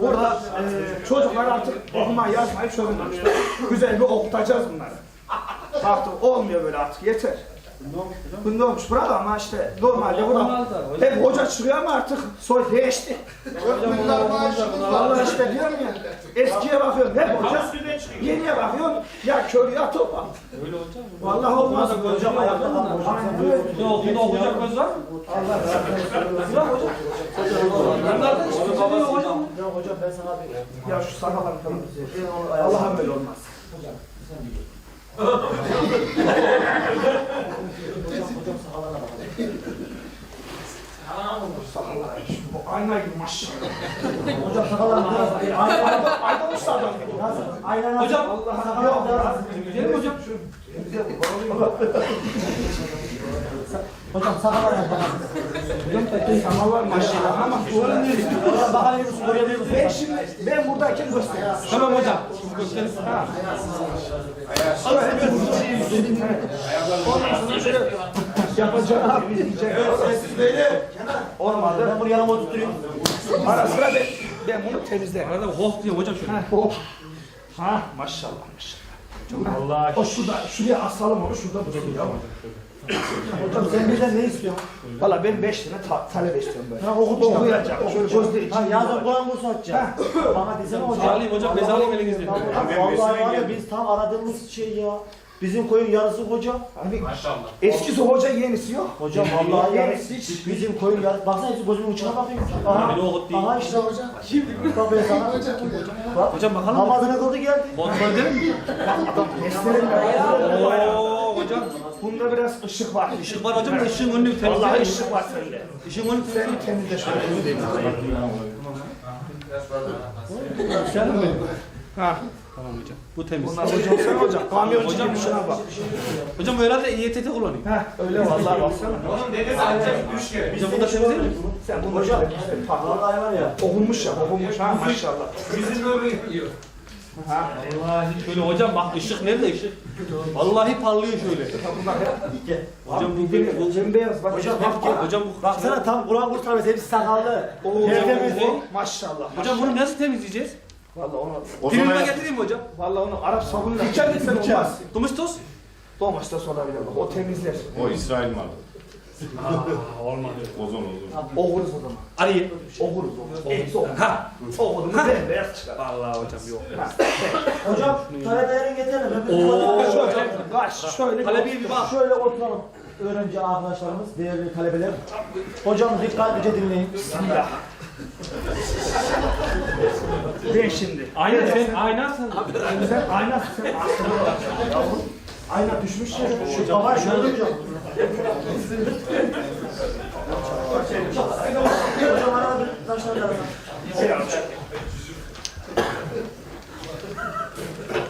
Burada e, çocuklar artık okuma yazmayı çözümlemişler. Güzel bir okutacağız bunları. Artık olmuyor böyle artık yeter. Bunda olmuş bırak ama işte normalde burada hep hoca çıkıyor ama artık soy değişti. Vallahi işte diyorum ya eskiye bakıyorum. Hep hoca yeniye bakıyorum. Ya kör ya topal. Vallahi olmaz. Hocam ayakta kalmış. Ne okulda okuyacak göz var mı? Ya. Hocam ben sana bir... Ya şu sakalarını tamam. Allah'ım böyle olmaz. Sakalar, bu ayna gibi maşallah. Hocam sakallarını biraz... Ayna, ayna usta adam gibi. Aynen Hocam, yok ya. Güzel mi hocam? Hocam sakallarını yapalım. Sakalar maşallah ama Hocam bakabilir misin? Görebilir misin? ben şimdi ben buradayken göstereyim. Tamam hocam. Gösterin. Ha. Evet. Ondan sonra şöyle yapacağım abi diyecek. Olmadı. Ben bunu yanıma oturtturayım. Ara sıra ben, ben bunu temizlerim. Arada hoh diyor hocam şöyle. Ha, oh. ha maşallah maşallah. Allah. O şurada, şuraya asalım onu şurada dursun ya. Hocam sen bizden ne istiyorsun? Valla ben beş tane ta talep istiyorum böyle. Ha. Okuyacağım. Şöyle gözleri Ha yazın Kur'an kursu açacağım. Bana desene hocam. Alayım hocam, bez alayım elinizde. Vallahi var ya biz tam aradığımız şey ya. Bizim koyun yarısı hoca. Abi, Eskisi hoca yenisi yok. Hocam vallahi yarısı hiç. Bizim koyun yarısı. Baksana hepsi gözümün içine bakıyor. Aha. Beni okut değil. Aha işte hocam. Bak ben sana. Bak. Hocam bakalım. Namazını kıldı geldi. Kontrol edelim mi? Beslerim ben. Hocam. Bunda biraz ışık var. Işık var hocam da ışığın önünü bir Vallahi temizleyelim. ışık var sende. Işığın önünü Sen temizleyelim. temizle şöyle. Canım benim. Ha. Tamam hocam. Bu temiz. Bunlar hocam sen hocam. Kamyoncu Hocam, gibi şuna bak. Hocam herhalde İETT kullanıyor. Ha öyle vallahi baksana. Hocam bu da temizleyelim mi? Sen bunu Hocam. Vallahi var ya. Okunmuş ya, okunmuş ha maşallah. Ha. Vallahi şöyle hocam bak ışık nerede ışık? Vallahi parlıyor şöyle. Hocam bu bir bu bembeyaz bak. Hocam bak gel. hocam bu Baksana tam Kur'an tanesi hepsi sakallı. Tertemiz. bu- Maşallah. Hocam bunu nasıl temizleyeceğiz? Vallahi onu Filmime getireyim mi hocam? vallahi onu Arap sabunla dikkat etsen olmaz. Kumustos? Domates olabilir bak. O temizler. O İsrail malı. Olmadı. Ozon ozon. Okuruz o zaman. Arayın. Okuruz okuruz. Hepsi okuruz. Ha. Okuruz bembeyaz çıkar. Vallahi hocam yok. Hocam talebelerin getirelim. Oo. Şöyle kaç şöyle. Bir bak. Şöyle oturalım. Öğrenci arkadaşlarımız, değerli talebeler. Hocam dikkatlice dinleyin. Bismillah. Ben şimdi. Aynen sen aynen sen. Sen aslında yavrum. Ayna düşmüş ya. Şu baba şöyle hocam. Hocam arada bir taşlar arasın. Selam.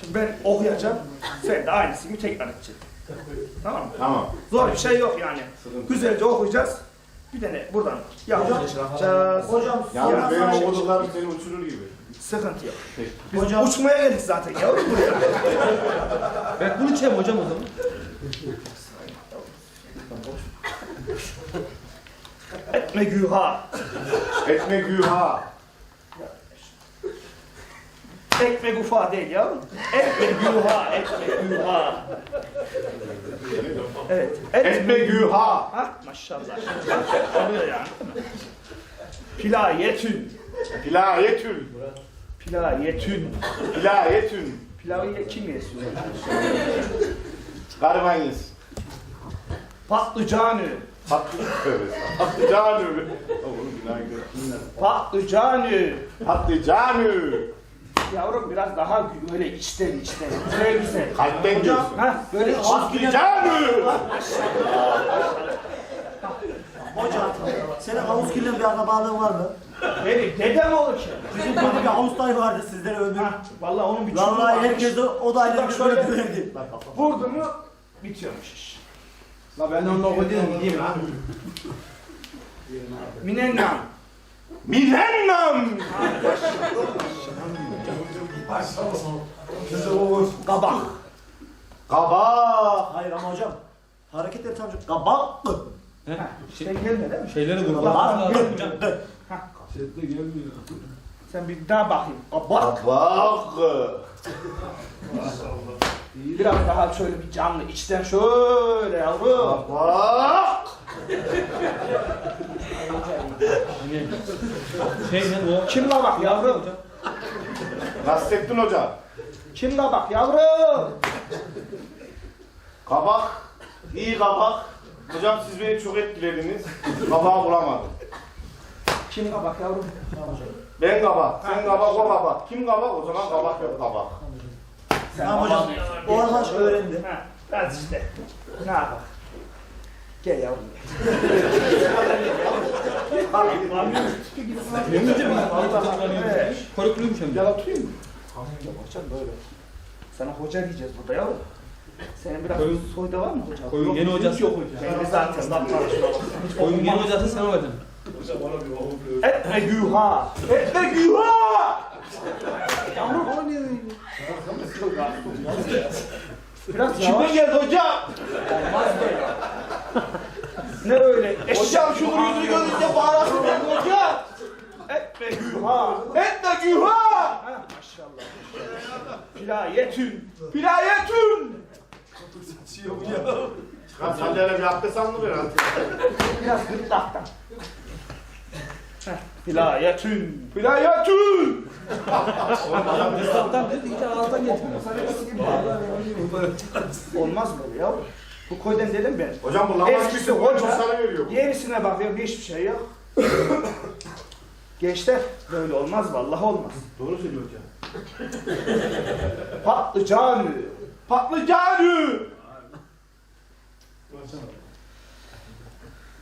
Şimdi ben okuyacağım. Sen de aynısını tekrar edeceksin. Tamam mı? Tamam. Zor bir şey yok yani. Güzelce okuyacağız. Bir tane buradan yapacağız. Hocam Yalnız sonra benim sana- okuduklarım seni uçurur gibi. Sıkıntı yok. Biz Hocam- uçmaya geldik zaten yavrum buraya. Ben bunu çevireyim hocam o zaman. Etme güha. Etme güha. Ekme gufa değil yavrum. Etme güha. Etme güha. Evet. Etme güha. Ha maşallah. Oluyor yani. Pilayetün. Pilayetül. Pilayetün. Pilayetün. Pilavı kim yesiyor? Garibanyiz. Patlıcanı. Patlı. Patlıcanı. Oğlum günah gidiyor. Patlıcanı. Patlıcanı. Yavrum biraz daha böyle içten içten. Güzel güzel. Kalpten diyorsun. Ha böyle iç. Patlıcanı. Hocam, senin havuz kirlen bir akrabalığın var mı? Benim dedem olur ki. Bizim köyde bir havuz dayı vardı sizlere ömür. Vallahi onun bir çubuğu Vallahi varmış. herkes de o da ayrı Bak bir şöyle- şöyle. Vurdu mu bitiyormuş iş. La ben onunla okuyayım gideyim ha. Minennam. Milennam. Kabak. Kabak. Hayır ama hocam. Hareketleri tam şu. Kabak? He? Şey gelme değil mi? Şeyleri vurmak Kabak lazım hocam. mı? Sen bir daha bakayım. Kabak. Kabak. Biraz daha şöyle bir canlı içten şöyle yavrum. Kabak. Şey ne o? Kimle bak yavrum? Nasrettin Hoca. Kimle bak yavrum? Kabak. İyi kabak. Hocam siz beni çok etkilediniz. Kabağı bulamadım. Kimle bak yavrum? Ben kabak. Sen kabak o kabak. Kim kabak? O zaman kabak yok kabak. Tamam hocam. O arkadaş öğrendi. Ha, biraz işte. Ne yapalım? Gel yavrum. Yemeyeceğim mi? Evet. Korkuluymuş hem de. Gel oturayım mı? Hocam böyle. Sana hoca diyeceğiz burada yavrum. Senin biraz Koyun- soyda var mı hocam? Koyun yeni hocası yok hocam. Kendi zaten lan çalışıyor. Koyun yeni hocası sen olacaksın. Etme güha! Etme güha! Yavrum o ne? Biraz Kime yavaş. geldi hocam? Olmaz böyle. Ne öyle? Hocam şunun yüzünü görünce bağırasın ben hocam. Etme güha! Etme güha. Ha, maşallah. Filayetün! Filayetün! Çıkar sandalye bir abdest aldı biraz. Biraz gırtlaktan. Filayetün! Hocam Mustafa'dan dedi iyice ağızdan getirmiyor. Olmaz böyle ya. Bu koydan dedim ben. Hocam bu laman Eskisi kişi hoca. sana veriyor. bu. Yenisine bakıyorum hiçbir şey yok. Gençler böyle olmaz vallahi olmaz. Doğru söylüyor hocam. Patlıcanı. Patlıcanı.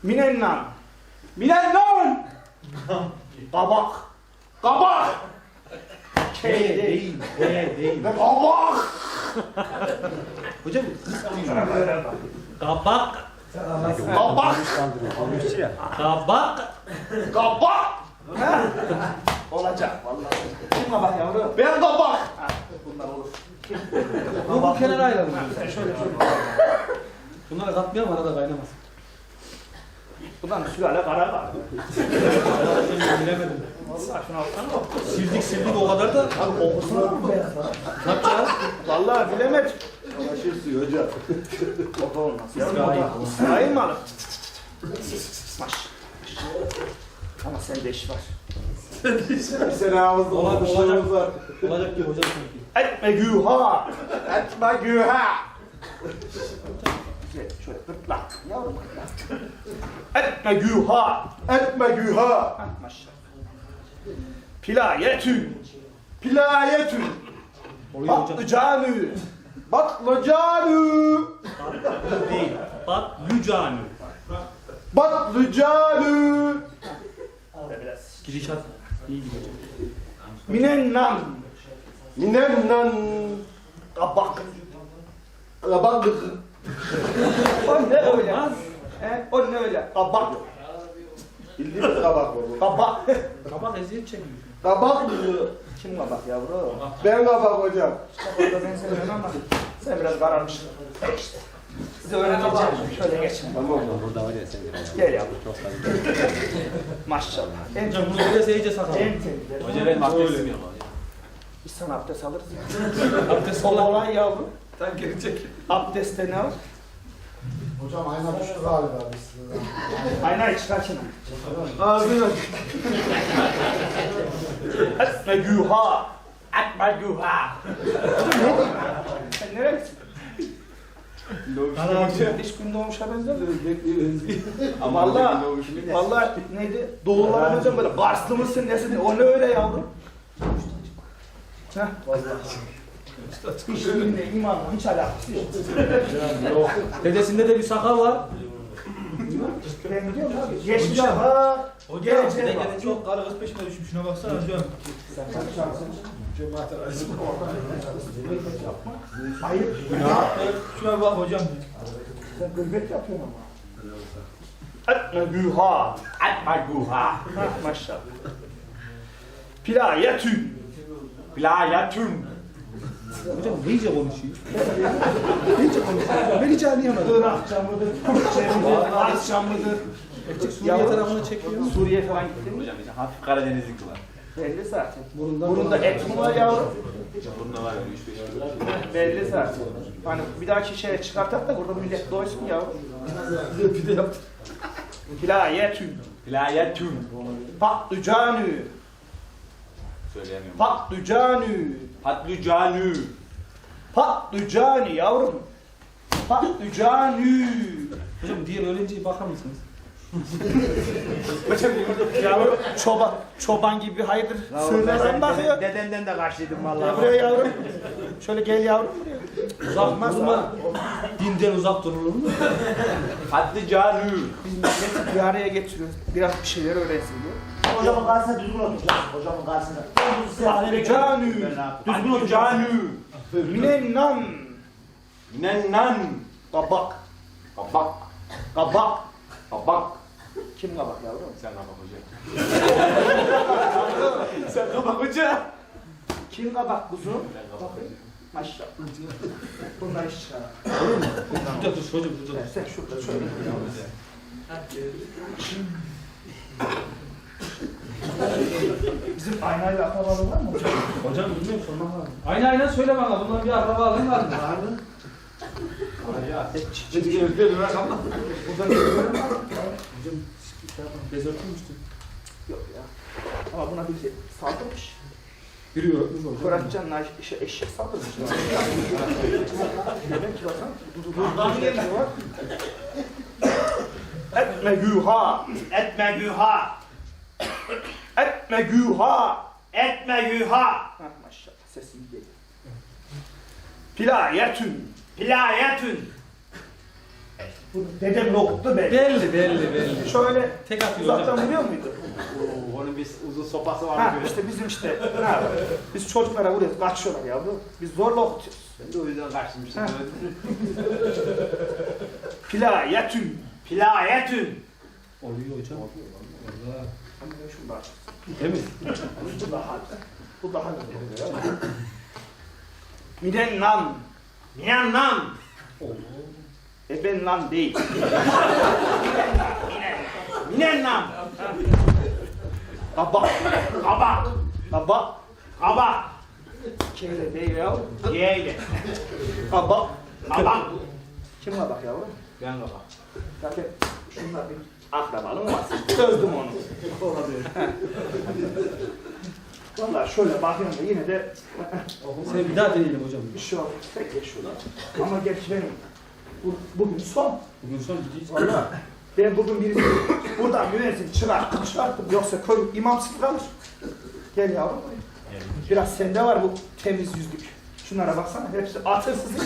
Minennan. Minennan. Kabak. Kabak. K değil. He değil. Kabak. Hocam kabak. Kabak. Kabak. Kabak. Olacak vallahi. Kim kabak yavrum? Ben kabak. Bunlar olur. Bu bu kenara. Sen şöyle şöyle. Bunları katmayalım arada kaynamaz. Bundan sülale kara var. Bilemedim. Vallahi şunu alsana. Sildik sildik o kadar da. Abi kokusuna mı? Ne yapacağız? Vallahi bilemedim. Başır suyu hocam. O da olmaz. İsrail. İsrail malı. Maş. Ama sende iş var. Bir sene ağızda Olacak, olmuşlarımız var. Olacak ki hocam sanki. Etme güha. Etme güha. Güzel, Şöyle gırtlak. Yavrum gırtlak. Etme güha. Etme güha. Hah maşallah. Pilayetün. Pilayetün. Patlıcanı. Batlıcanı. Değil. Bak Lücani. Batlıcanı. Biraz. Gidişat iyi gidiyor. Minennan. Minennan. Kabak. Kabak. O ne öyle? He? O ne öyle? Kabak. Bildiğimiz kabak bu. Kabak. Kabak eziyet çekiyor. Kabak. Kim kabak yavrum? Ben kabak hocam. Orada ben seni ama sen biraz kararmışsın. İşte. Size öğreteceğim. Şöyle geçin. Tamam. Gel yavrum. Maşallah. En Hocam bunu böyle iyice sakalım. en temizleri. Hoca benim abdestim yok. Biz sana abdest alırız ya. Abdest O olan. yavrum. Sen gelecek. Abdestte ne var? Hocam ayna düştü galiba biz. Aynayı çıkar şunu. Ağzını. Etme güha. Etme güha. Nereye gittin? Hiç gün doğmuşa benzemiyor. Ama Vallahi, vallahi neydi? Doğullar hocam böyle Karslı mısın nesin? O ne öyle yavrum? Heh, vallahi. Hiç dinle, imanla hiç alakası yok. Dedesinde de bir sakal var. Ben biliyorum abi. Geçmişe bak. Geleceğe bak. çok karı kız peşine düşmüş. Şuna baksana hocam. Sen karışarsın. Hayır. Şuna bak hocam. Sen gıybet yapıyorsun ama. Etme güha. Etme güha. Ha, maşallah. Pilayetün. Pilayetün. Hocam neyce konuşuyor? neyce konuşuyor? Ben hiç anlayamadım. Irakça mıdır, Türkçe midir, Farsça mıdır? Suriye tarafına çekiyor. Suriye falan gittin mi? Hocam işte hafif Karadenizlik var. Belli zaten. Burundan Burunda et mi var yavrum? Bunda var öyle 3-5 kilo. Belli zaten. Hani bir dahaki şeye çıkartak da burada millet doysun yavrum. bir de yaptı. Filayetün, Filayetün. patlıcanü, Söyleyemiyorum. patlıcanü, Patlıcanü. patlıcanü yavrum. Patlıcanü. Hocam diğer öğrenciye bakar mısınız? Yavrum çoban, çoban gibi bir hayırdır. Sığırlardan bakıyor. Dedenden de kaçtıydım Gel vallahi. buraya yavrum. Şöyle gel yavrum buraya. Uzak durma. Dinden uzak durulur mu? Patlıcanü. Biz bir araya getiriyoruz. Biraz bir şeyler öğrensin diye. Hocamın karşısına düzgün oturacaksın. Hocamın karşısına. Patlıcanü. Patlıcanü. Minennan. Nennan. Kabak. Kabak. Kabak. Kabak. Kim kabak yavrum? Sen kabak hoca. Sen kabak hoca. Kim kabak kuzum? Maşallah. Bunlar iş çıkar. Burada dur hocam burada. Sen şurada şöyle. Bizim aynayla akrabalı var mı hocam? Hocam bilmiyorum sormak lazım. Aynen aynen söyle bana. Bundan bir akrabalığın var mı? Ne görüyorum var mı? Bez örtülmüştü. Yok ya. Ama buna bir saldırmış. Biri örtmüş hocam. Fıratcan'la işe eşek saldırmışlar. Demek ki bakalım. Buradan bir var. Etme güha. Etme güha. Etme güha. Etme güha. Ha maşallah sesim geliyor. Pilayetün. Pilayetün. Bu dedem okuttu be. Belli belli belli. Şöyle Tek atıyor uzaktan vuruyor muydu? Oo, onun bir uzun sopası var. Ha işte bizim işte ne yapalım? Biz çocuklara vuruyoruz, kaçıyorlar yavrum. Biz zorla okutuyoruz. Ben de o yüzden kaçmıştım. Ha. Pilayetün. Pilayetün. Oluyor hocam. Allah. Ben şunu bak. Değil? Bu daha bu daha güzel. Miden lan. Minannan. E ben lan değil. Minennan. Kabak. Kabak. Kabak. Kabak. Keyle değil ya. Yeğle. Kabak. Kabak. Kim kabak yavrum? Ben kabak. Zaten şunlar bir akrabalım var. Çözdüm onu. Valla şöyle bakıyorum da yine de Sen bir daha deneyelim hocam. bir şey yok. Tek geç şurada. Ama gerçi benim bu, bugün son. Bugün son gideceğiz. Valla ben bugün birini buradan müezzin çıkarttım çıkarttım. Yoksa köy imam sıfır kalır. Gel yavrum buraya. Biraz sende var bu temiz yüzlük. Şunlara baksana hepsi atırsız.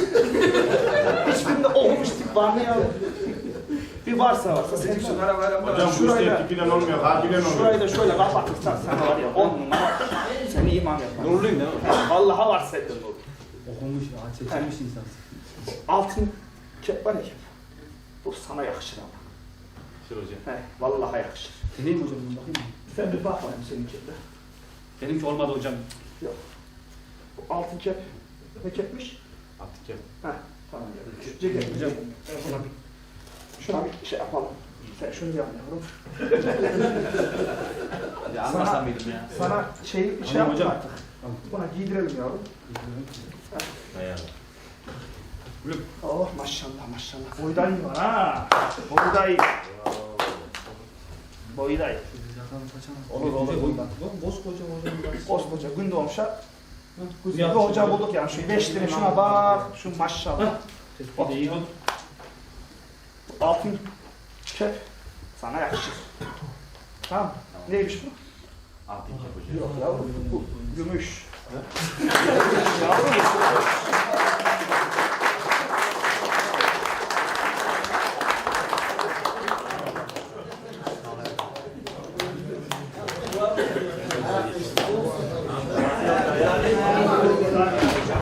Hiçbirinde olmuş tip var mı yavrum? Bir varsa varsa senin şunlara var ama Hocam bu şurayı işte da, tipiyle olmuyor. Harfiyle oluyor. şurayı da şöyle kapatırsan sana var ya on numara seni imam yapar. Nurluyum değil mi? Vallahi var sende nur. Okumuş ya. Seçilmiş insan. Altın kep var ya kep. Bu sana yakışır ama. Şey hocam. He, vallahi yakışır. Deneyim hocam bunu bakayım mı? Sen bir bak bakayım senin kepe. Benimki olmadı hocam. Bu altın kep ne kepmiş? Attık ya. Ha, tamam. Ceket. Hocam. Bir, şuna bir şey yapalım. Sen şunu yap yavrum. Ya mıydım ya? Sana şey, şey Tamam yapma hocam. artık. Buna giydirelim yavrum. Oh maşallah maşallah. Boydan iyi var ha. Boyda iyi. Boyda iyi. Olur, olur, bundan. Bozkoca hocam. Koskoca gün doğmuşa bir Güzel hoca bulduk yani. Şu beş lira şuna bak. Şu maşallah. Bir tut. Altın kep sana yakışır. Tamam. Neymiş bu? Attık ya hocam. Yok yavrum bu gümüş. Yavrum